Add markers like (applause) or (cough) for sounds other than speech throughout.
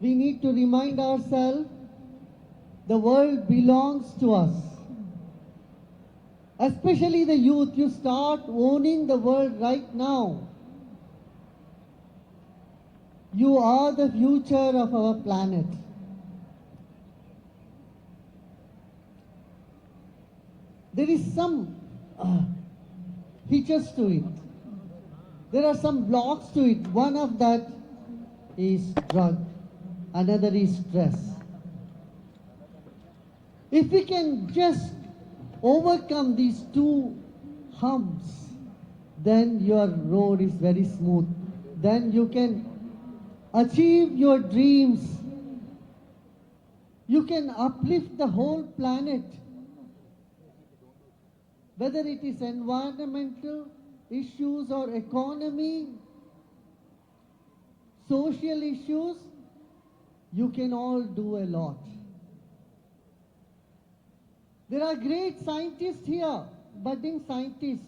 we need to remind ourselves the world belongs to us. Especially the youth, you start owning the world right now. You are the future of our planet. There is some uh, features to it. There are some blocks to it. One of that is drug, another is stress. If we can just overcome these two humps, then your road is very smooth. Then you can achieve your dreams. You can uplift the whole planet. Whether it is environmental issues or economy, social issues, you can all do a lot. There are great scientists here, budding scientists.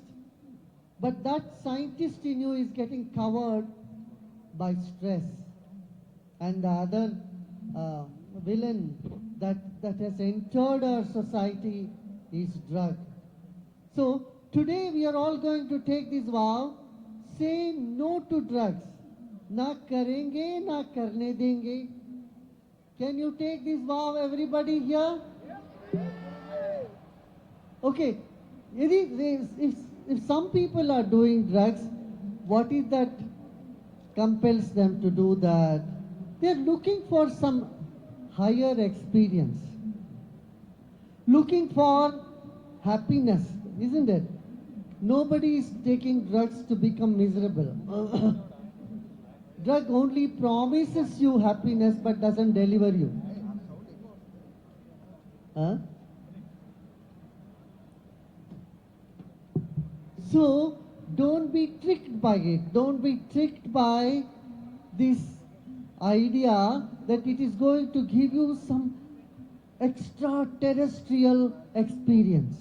But that scientist in you is getting covered by stress. And the other uh, villain that, that has entered our society is drug. So today we are all going to take this vow, say no to drugs. ना करेंगे ना करने देंगे. Can you take this vow, everybody here? Okay, if, if, if some people are doing drugs, what is that compels them to do that? They're looking for some higher experience, looking for happiness, isn't it? Nobody is taking drugs to become miserable. (coughs) Drug only promises you happiness but doesn't deliver you. Huh? So don't be tricked by it. Don't be tricked by this idea that it is going to give you some extraterrestrial experience.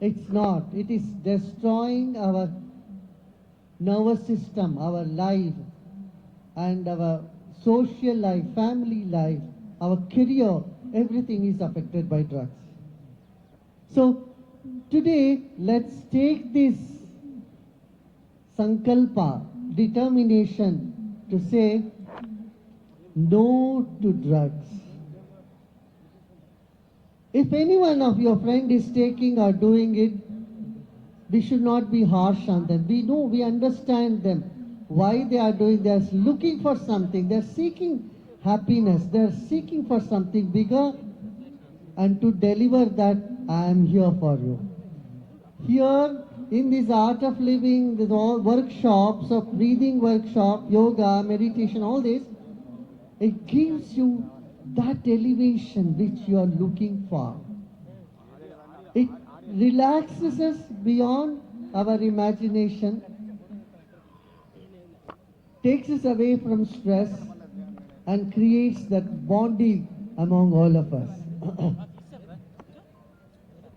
It's not. It is destroying our nervous system, our life, and our social life, family life, our career, everything is affected by drugs. So today, let's take this sankalpa, determination to say no to drugs. If any one of your friend is taking or doing it, we should not be harsh on them. We know, we understand them. Why they are doing, are looking for something. They are seeking happiness. They are seeking for something bigger. And to deliver that, I am here for you. Here, in this art of living, with all workshops of breathing workshop, yoga, meditation, all this, it gives you that elevation which you are looking for. Relaxes us beyond our imagination, takes us away from stress, and creates that bonding among all of us. (clears throat)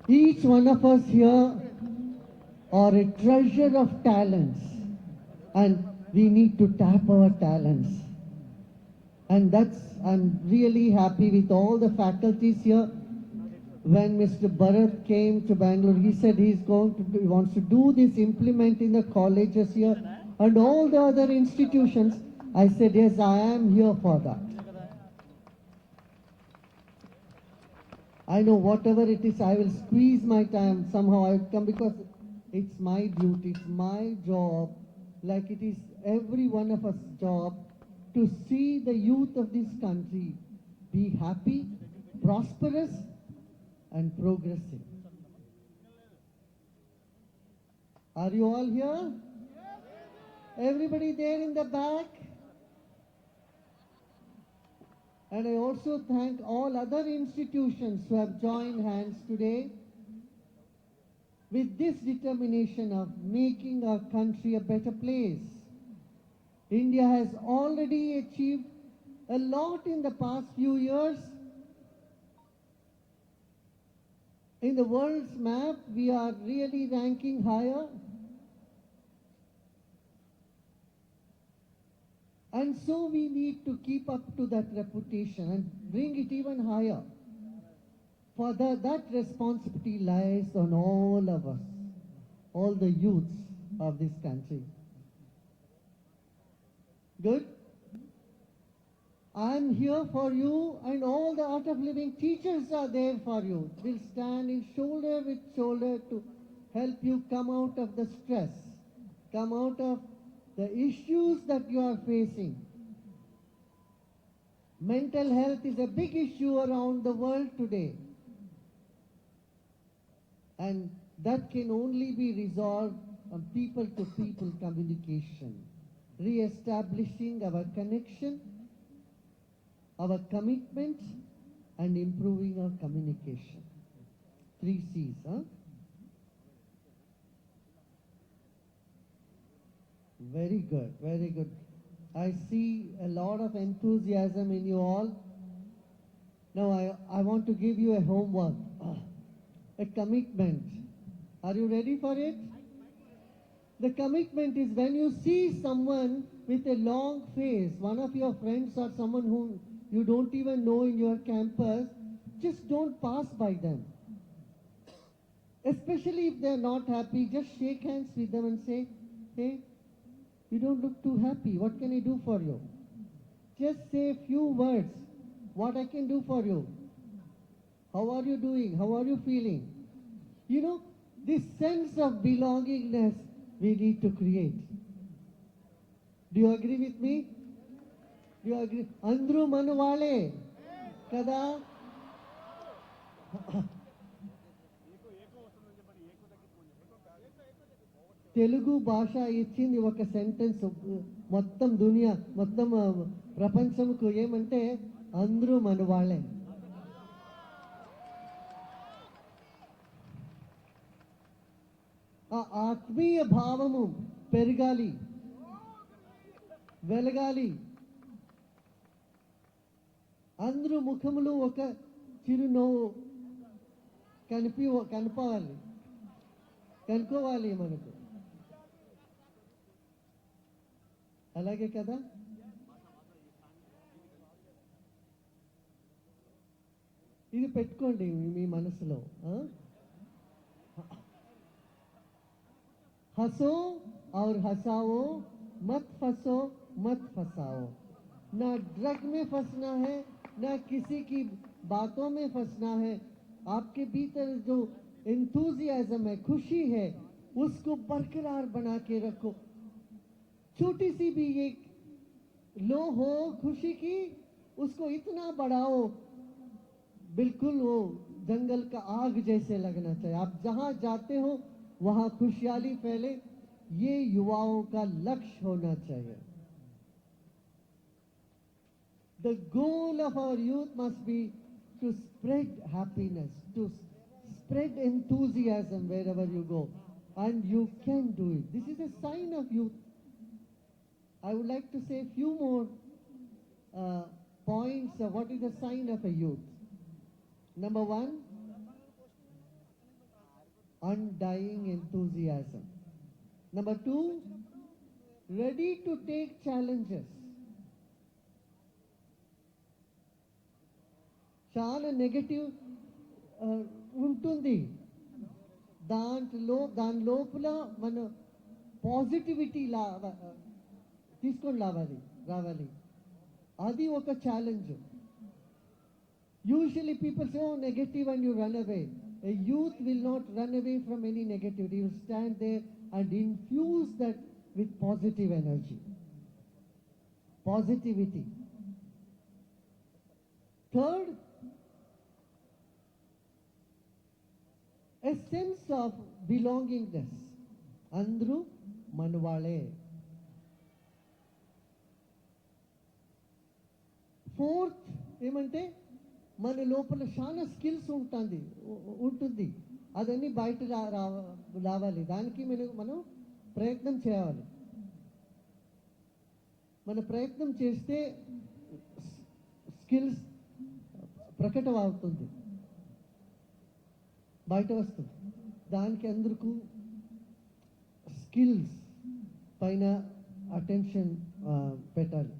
Each one of us here are a treasure of talents, and we need to tap our talents. And that's, I'm really happy with all the faculties here. When Mr. Bharat came to Bangalore, he said he's going to do, he wants to do this, implement in the colleges here and all the other institutions. I said, yes, I am here for that. I know whatever it is, I will squeeze my time. Somehow I come because it's my duty, it's my job, like it is every one of us' job to see the youth of this country be happy, prosperous, and progressing. Are you all here? Everybody there in the back? And I also thank all other institutions who have joined hands today with this determination of making our country a better place. India has already achieved a lot in the past few years. In the world's map, we are really ranking higher. And so we need to keep up to that reputation and bring it even higher. For that, that responsibility lies on all of us, all the youths of this country. Good? I'm here for you, and all the Art of Living teachers are there for you. We'll stand in shoulder with shoulder to help you come out of the stress, come out of the issues that you are facing. Mental health is a big issue around the world today. And that can only be resolved on people to people communication, re establishing our connection, our commitment, and improving our communication. Three C's, huh? Very good, very good. I see a lot of enthusiasm in you all. Now, I, I want to give you a homework, a commitment. Are you ready for it? The commitment is when you see someone with a long face, one of your friends or someone whom you don't even know in your campus, just don't pass by them. Especially if they're not happy, just shake hands with them and say, Hey, you don't look too happy. What can I do for you? Just say a few words. What I can do for you? How are you doing? How are you feeling? You know, this sense of belongingness we need to create. Do you agree with me? అందరూ మన వాళ్ళే. కదా? తెలుగు భాష ఇచ్చింది ఒక sentence. మొత్తం దునియా మొత్తం ప్రపంచంకు ఏమంటే అందరూ మన వాళ్ళే. ఆ ఆత్మీయ భావము పెరగాలి వెలగాలి అందరూ ముఖములు ఒక చిరునవ్వు కనిపి కనపవాలి కనుక్కోవాలి మనకు అలాగే కదా ఇది పెట్టుకోండి మీ- మీ మనసులో ఆ? हंसो और हंसाओ मत फंसो मत फंसाओ ना ड्रग में फंसना है ना किसी की बातों में फंसना है। आपके भीतर जो इंथुजियाज्म है, खुशी है, उसको बरकरार बना के रखो। छोटी सी भी ये लो हो खुशी की, उसको इतना बढ़ाओ, बिल्कुल वो जंगल का आग जैसे लगना चाहिए। आप जहाँ जाते हो, वहाँ खुशहाली फैले। ये युवाओं का लक्ष्य होना चाहिए। The goal of our youth must be to spread happiness, to spread enthusiasm wherever you go. And you can do it. This is a sign of youth. I would like to say a few more uh, points of what is the sign of a youth. Number one, undying enthusiasm. Number two, ready to take challenges. చాలా negative ఉంటుంది దాంట్లో దాని లోపల మన positivity లా తీసుకొని రావాలి రావాలి అది ఒక challenge Usually people say, oh, negative and you run away. A youth will not run away from any negativity. you will stand there and infuse that with positive energy. Positivity. Third, a sense of belongingness అందరూ మనవాళ్ళే fourth ఏమంటే మన లోపల చాలా skills ఉంటుంది ఉంటుంది. అదన్నీ బయట రా రావాలి. దానికి మనం మనం ప్రయత్నం చేయాలి. మన ప్రయత్నం చేస్తే స్కిల్స్ ప్రకటమవుతుంది. అవుతుంది బయట వస్తుంది. దానికి అందరికీ స్కిల్స్ పైన అటెన్షన్ పెట్టాలి.